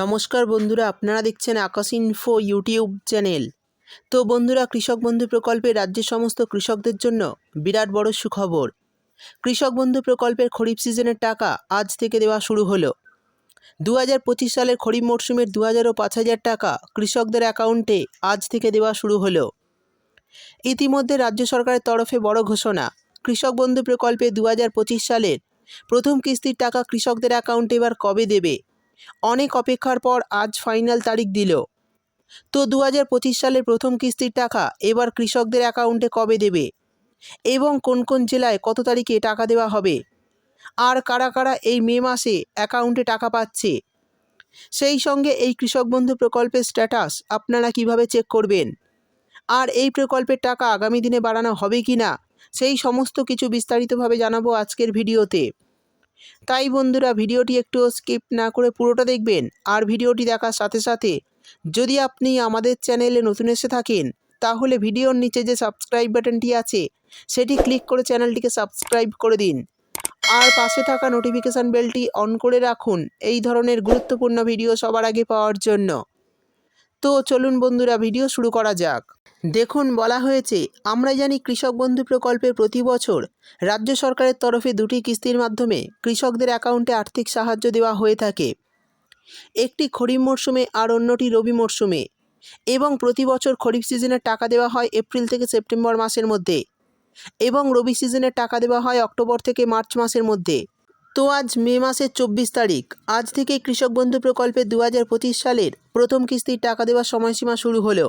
নমস্কার বন্ধুরা, আপনারা দেখছেন আকাশ ইনফো ইউটিউব চ্যানেল তো বন্ধুরা, কৃষক বন্ধু প্রকল্পে রাজ্যের সমস্ত কৃষকদের জন্য বিরাট বড় সুখবর। কৃষক বন্ধু প্রকল্পের খরিফ সিজনের টাকা আজ থেকে দেওয়া শুরু হলো। দু হাজার পঁচিশ সালের খরিফ মরশুমের দু হাজার ও পাঁচ হাজার টাকা কৃষকদের অ্যাকাউন্টে আজ থেকে দেওয়া শুরু হলো। ইতিমধ্যে রাজ্য সরকারের তরফে বড় ঘোষণা। কৃষক বন্ধু প্রকল্পে দু হাজার পঁচিশ সালের প্রথম কিস্তির টাকা কৃষকদের অ্যাকাউন্টে এবার কবে দেবে? অনেক অপেক্ষার পর আজ ফাইনাল তারিখ দিল। তো দু হাজার পঁচিশ সালের প্রথম কিস্তির টাকা এবার কৃষকদের অ্যাকাউন্টে কবে দেবে? এবং কোন কোন জেলায় কত তারিখে টাকা দেওয়া হবে? আর কারা কারা এই মে মাসে অ্যাকাউন্টে টাকা পাচ্ছে? সেই সঙ্গে এই কৃষক বন্ধু প্রকল্পের স্ট্যাটাস আপনারা কীভাবে চেক করবেন? আর এই প্রকল্পের টাকা আগামী দিনে বাড়ানো হবে কি না সেই সমস্ত কিছু বিস্তারিতভাবে জানাব আজকের ভিডিওতে। তাই বন্ধুরা ভিডিওটি একটু স্কিপ না করে পুরোটা দেখবেন আর ভিডিওটি দেখার সাথে সাথে যদি আপনি আমাদের চ্যানেলে নতুন এসে থাকেন, তাহলে ভিডিওর নিচে যে সাবস্ক্রাইব বাটনটি আছে, সেটি ক্লিক করে চ্যানেলটিকে সাবস্ক্রাইব করে দিন। আর পাশে থাকা নোটিফিকেশান বেলটি অন করে রাখুন, এই ধরনের গুরুত্বপূর্ণ ভিডিও সবার আগে পাওয়ার জন্য। তো চলুন বন্ধুরা, ভিডিও শুরু করা যাক। দেখুন, বলা হয়েছে আমরা জানি কৃষক বন্ধু প্রকল্পে প্রতি বছর রাজ্য সরকারের তরফে দুটি কিস্তির মাধ্যমে কৃষকদের অ্যাকাউন্টে আর্থিক সাহায্য দেওয়া হয়ে থাকে। একটি খরিফ মরশুমে আর অন্যটি রবি মরশুমে এবং প্রতি বছর খরিফ সিজনের টাকা দেওয়া হয় এপ্রিল থেকে সেপ্টেম্বর মাসের মধ্যে এবং রবি সিজনের টাকা দেওয়া হয় অক্টোবর থেকে মার্চ মাসের মধ্যে। তো আজ মে মাসের চব্বিশ তারিখ। আজ থেকেই কৃষক বন্ধু প্রকল্পে দু হাজার পঁচিশ সালের প্রথম কিস্তির টাকা দেওয়ার সময়সীমা শুরু হলো।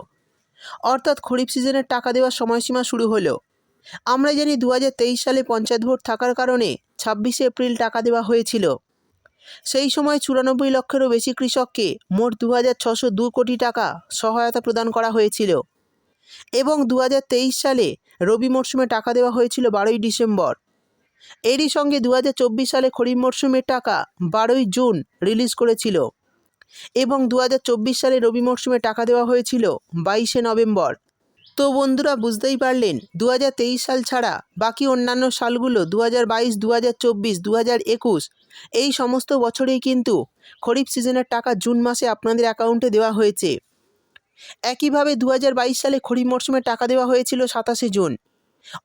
অর্থাৎ খরিফ সিজনের টাকা দেওয়ার সময়সীমা শুরু হলো। আমরা জানি দু হাজার তেইশ সালে পঞ্চায়েত ভোট থাকার কারণে ছাব্বিশে এপ্রিল টাকা দেওয়া হয়েছিল। সেই সময় চুরানব্বই লক্ষেরও বেশি কৃষককে মোট দু হাজার ছশো দু কোটি টাকা সহায়তা প্রদান করা হয়েছিল। এবং দু হাজার তেইশ সালে রবি মরশুমে টাকা দেওয়া হয়েছিল বারোই ডিসেম্বর। এরই সঙ্গে দু হাজার চব্বিশ সালে খরিফ মরশুমের টাকা বারোই জুন রিলিজ করেছিল এবং দুহাজার চব্বিশ সালে রবি মরশুমে টাকা দেওয়া হয়েছিল বাইশে নভেম্বর। তো বন্ধুরা, বুঝতেই পারলেন দু হাজার তেইশ সাল ছাড়া বাকি অন্যান্য সালগুলো দু হাজার বাইশ দু হাজার চব্বিশ দু হাজার একুশ, এই সমস্ত বছরেই কিন্তু খরিফ সিজনের টাকা জুন মাসে আপনাদের অ্যাকাউন্টে দেওয়া হয়েছে। একইভাবে দু হাজার বাইশ সালে খরিফ মরশুমে টাকা দেওয়া হয়েছিল সাতাশে জুন।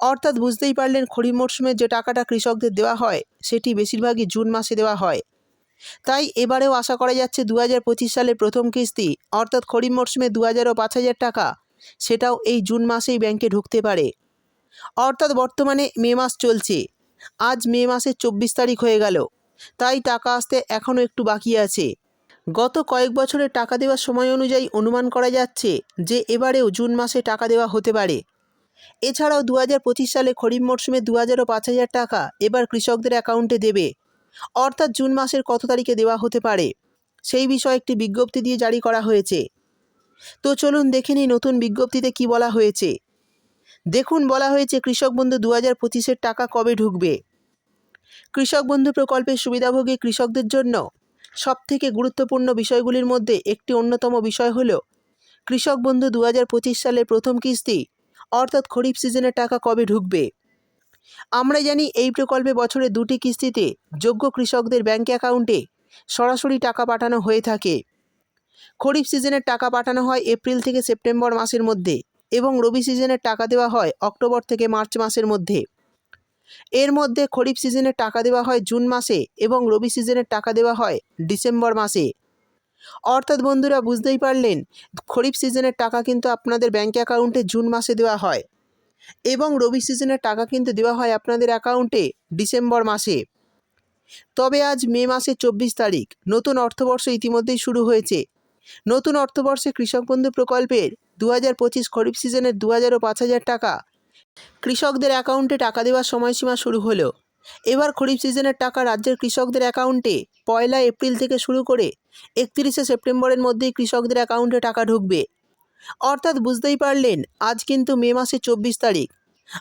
অর্থাৎ বুঝতেই পারলেন খরিফ মরশুমে যে টাকাটা কৃষকদের দেওয়া হয়, সেটি বেশিরভাগই জুন মাসে দেওয়া হয়। তাই এবারেও আশা করা যাচ্ছে দু হাজার পঁচিশ সালের প্রথম কিস্তি, অর্থাৎ খরিফ মরশুমে দু হাজার ও পাঁচ হাজার টাকা, সেটাও এই জুন মাসেই ব্যাংকে ঢুকতে পারে। অর্থাৎ বর্তমানে মে মাস চলছে। আজ মে মাসের চব্বিশ তারিখ হয়ে গেল। তাই টাকা আসতে এখনও একটু বাকি আছে। গত কয়েক বছরের টাকা দেওয়ার সময় অনুযায়ী অনুমান করা যাচ্ছে যে এবারেও জুন মাসে টাকা দেওয়া হতে পারে। এছাড়াও দু হাজার পঁচিশ সালে খরিফ মরশুমে দু হাজার ও পাঁচ হাজার টাকা এবার কৃষকদের অ্যাকাউন্টে দেবে। অর্থাৎ জুন মাসের কত তারিখে দেওয়া হতে পারে? সেই বিষয়ে একটি বিজ্ঞপ্তি দিয়ে জারি করা হয়েছে। তো চলুন দেখে নিই নতুন বিজ্ঞপ্তিতে কি বলা হয়েছে। দেখুন, বলা হয়েছে কৃষক বন্ধু দু হাজার পঁচিশের টাকা কবে ঢুকবে? কৃষক বন্ধু প্রকল্পের সুবিধাভোগী কৃষকদের জন্য সবথেকে গুরুত্বপূর্ণ বিষয়গুলির মধ্যে একটি অন্যতম বিষয় হল, কৃষক বন্ধু দু হাজার পঁচিশ সালের প্রথম কিস্তি অর্থাৎ খরিফ সিজনের টাকা কবে ঢুকবে? আমরা জানি এই প্রকল্পে বছরে দুটি কিস্তিতে যোগ্য কৃষকদের ব্যাঙ্ক অ্যাকাউন্টে সরাসরি টাকা পাঠানো হয়ে থাকে। খরিফ সিজনের টাকা পাঠানো হয় এপ্রিল থেকে সেপ্টেম্বর মাসের মধ্যে এবং রবি সিজনের টাকা দেওয়া হয় অক্টোবর থেকে মার্চ মাসের মধ্যে। এর মধ্যে খরিফ সিজনের টাকা দেওয়া হয় জুন মাসে এবং রবি সিজনের টাকা দেওয়া হয় ডিসেম্বর মাসে। অর্থাৎ বন্ধুরা বুঝতেই পারলেন, খরিফ সিজনের টাকা কিন্তু আপনাদের ব্যাঙ্ক অ্যাকাউন্টে জুন মাসে দেওয়া হয় এবং রবি সিজনের টাকা কিন্তু দেওয়া হয় আপনাদের অ্যাকাউন্টে ডিসেম্বর মাসে। তবে আজ মে মাসের চব্বিশ তারিখ, নতুন অর্থবর্ষ ইতিমধ্যেই শুরু হয়েছে। নতুন অর্থবর্ষে কৃষক বন্ধু প্রকল্পের দু হাজার পঁচিশ খরিফ সিজনের দু হাজার ও পাঁচ হাজার টাকা। কৃষকদের অ্যাকাউন্টে টাকা দেওয়ার সময়সীমা শুরু হলো। এবার খরিফ সিজনের টাকা রাজ্যের কৃষকদের অ্যাকাউন্টে, পয়লা এপ্রিল থেকে শুরু করে একত্রিশে সেপ্টেম্বরের মধ্যেই কৃষকদের অ্যাকাউন্টে টাকা ঢুকবে। অর্থাৎ বুঝতেই পারলেন, আজ কিন্তু মে মাসের চব্বিশ তারিখ।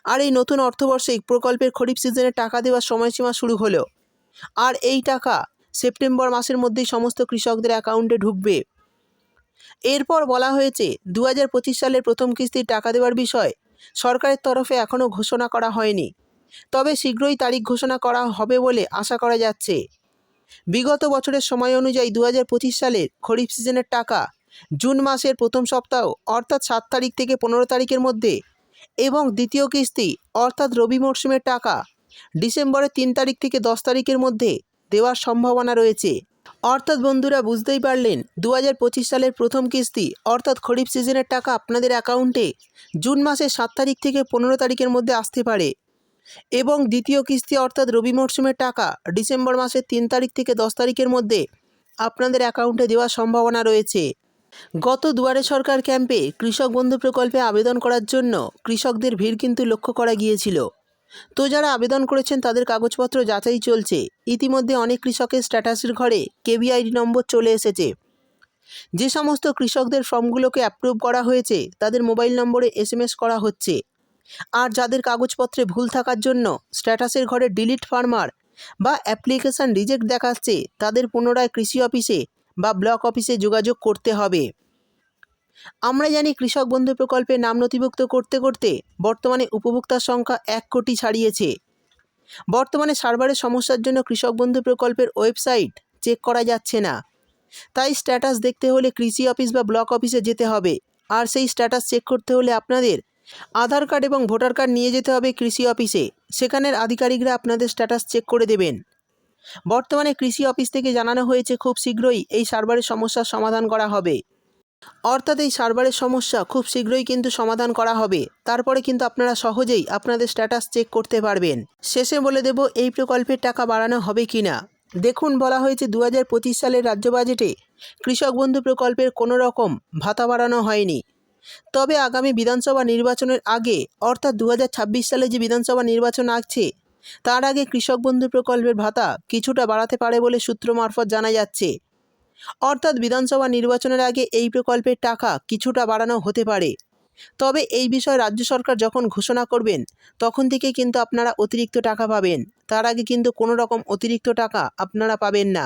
আর এই নতুন অর্থবর্ষে প্রকল্পের খরিফ সিজনে টাকা দেওয়ার সময়সীমা শুরু হলো। আর এই টাকা সেপ্টেম্বর মাসের মধ্যেই সমস্ত কৃষকদের অ্যাকাউন্টে ঢুকবে। এরপর বলা হয়েছে দু হাজার পঁচিশ সালের প্রথম কিস্তির টাকা দেওয়ার বিষয় সরকারের তরফে এখনও ঘোষণা করা হয়নি। তবে শীঘ্রই তারিখ ঘোষণা করা হবে বলে আশা করা যাচ্ছে। বিগত বছরের সময় অনুযায়ী দু হাজার পঁচিশ সালের খরিফ সিজনের টাকা জুন মাসের প্রথম সপ্তাহ অর্থাৎ সাত তারিখ থেকে পনেরো তারিখের মধ্যে এবং দ্বিতীয় কিস্তি অর্থাৎ রবি মরশুমের টাকা ডিসেম্বরের তিন তারিখ থেকে দশ তারিখের মধ্যে দেওয়ার সম্ভাবনা রয়েছে। অর্থাৎ বন্ধুরা, বুঝতেই পারলেন দু হাজার পঁচিশ সালের প্রথম কিস্তি অর্থাৎ খরিফ সিজনের টাকা আপনাদের অ্যাকাউন্টে জুন মাসের সাত তারিখ থেকে পনেরো তারিখের মধ্যে আসতে পারে। এবং দ্বিতীয় কিস্তি অর্থাৎ রবি মরশুমের টাকা ডিসেম্বর মাসের তিন তারিখ থেকে দশ তারিখের মধ্যে আপনাদের অ্যাকাউন্টে দেওয়ার সম্ভাবনা রয়েছে। গত দুয়ারে সরকার ক্যাম্পে কৃষক বন্ধু প্রকল্পে আবেদন করার জন্য কৃষকদের ভিড় কিন্তু লক্ষ্য করা গিয়েছিল। তো যারা আবেদন করেছেন তাদের কাগজপত্র যাচাই চলছে। ইতিমধ্যে অনেক কৃষকের স্ট্যাটাসের ঘরে কেবিআইডি নম্বর চলে এসেছে। যে সমস্ত কৃষকদের ফর্মগুলোকে অ্যাপ্রুভ করা হয়েছে, তাদের মোবাইল নম্বরে এসএমএস করা হচ্ছে। আর যাদের কাগজপত্রে ভুল থাকার জন্য স্ট্যাটাসের ঘরে ডিলিট ফার্মার বা অ্যাপ্লিকেশান রিজেক্ট দেখাচ্ছে, তাদের পুনরায় কৃষি অফিসে বা ব্লক অফিসে যোগাযোগ করতে হবে। আমরা জানি কৃষক বন্ধু প্রকল্পে নাম নথিভুক্ত করতে করতে বর্তমানে উপভোক্তার সংখ্যা এক কোটি ছাড়িয়েছে। বর্তমানে সার্ভারের সমস্যার জন্য কৃষক বন্ধু প্রকল্পের ওয়েবসাইট চেক করা যাচ্ছে না। তাই স্ট্যাটাস দেখতে হলে কৃষি অফিস বা ব্লক অফিসে যেতে হবে। আর সেই স্ট্যাটাস চেক করতে হলে আপনাদের আধার কার্ড এবং ভোটার কার্ড নিয়ে যেতে হবে কৃষি অফিসে। সেখানের আধিকারিকরা আপনাদের স্ট্যাটাস চেক করে দেবেন। বর্তমানে কৃষি অফিস থেকে জানানো হয়েছে, খুব শীঘ্রই এই সার্ভারের সমস্যার সমাধান করা হবে। অর্থাৎ এই সার্ভারের সমস্যা খুব শীঘ্রই কিন্তু সমাধান করা হবে। তারপরে কিন্তু আপনারা সহজেই আপনাদের স্ট্যাটাস চেক করতে পারবেন। শেষে বলে দেব, এই প্রকল্পের টাকা বাড়ানো হবে কি না দেখুন, বলা হয়েছে দু হাজার পঁচিশ সালের রাজ্য বাজেটে কৃষক বন্ধু প্রকল্পের কোনো রকম ভাতা বাড়ানো হয়নি। তবে আগামী বিধানসভা নির্বাচনের আগে, অর্থাৎ দু হাজার ছাব্বিশ সালে যে বিধানসভা নির্বাচন আসছে, তার আগে কৃষক বন্ধু প্রকল্পের ভাতা কিছুটা বাড়াতে পারে বলে সূত্র মারফত জানা যাচ্ছে। অর্থাৎ বিধানসভা নির্বাচনের আগে এই প্রকল্পের টাকা কিছুটা বাড়ানো হতে পারে। তবে এই বিষয়ে রাজ্য সরকার যখন ঘোষণা করবেন, তখন থেকে কিন্তু আপনারা অতিরিক্ত টাকা পাবেন। তার আগে কিন্তু কোনো রকম অতিরিক্ত টাকা আপনারা পাবেন না।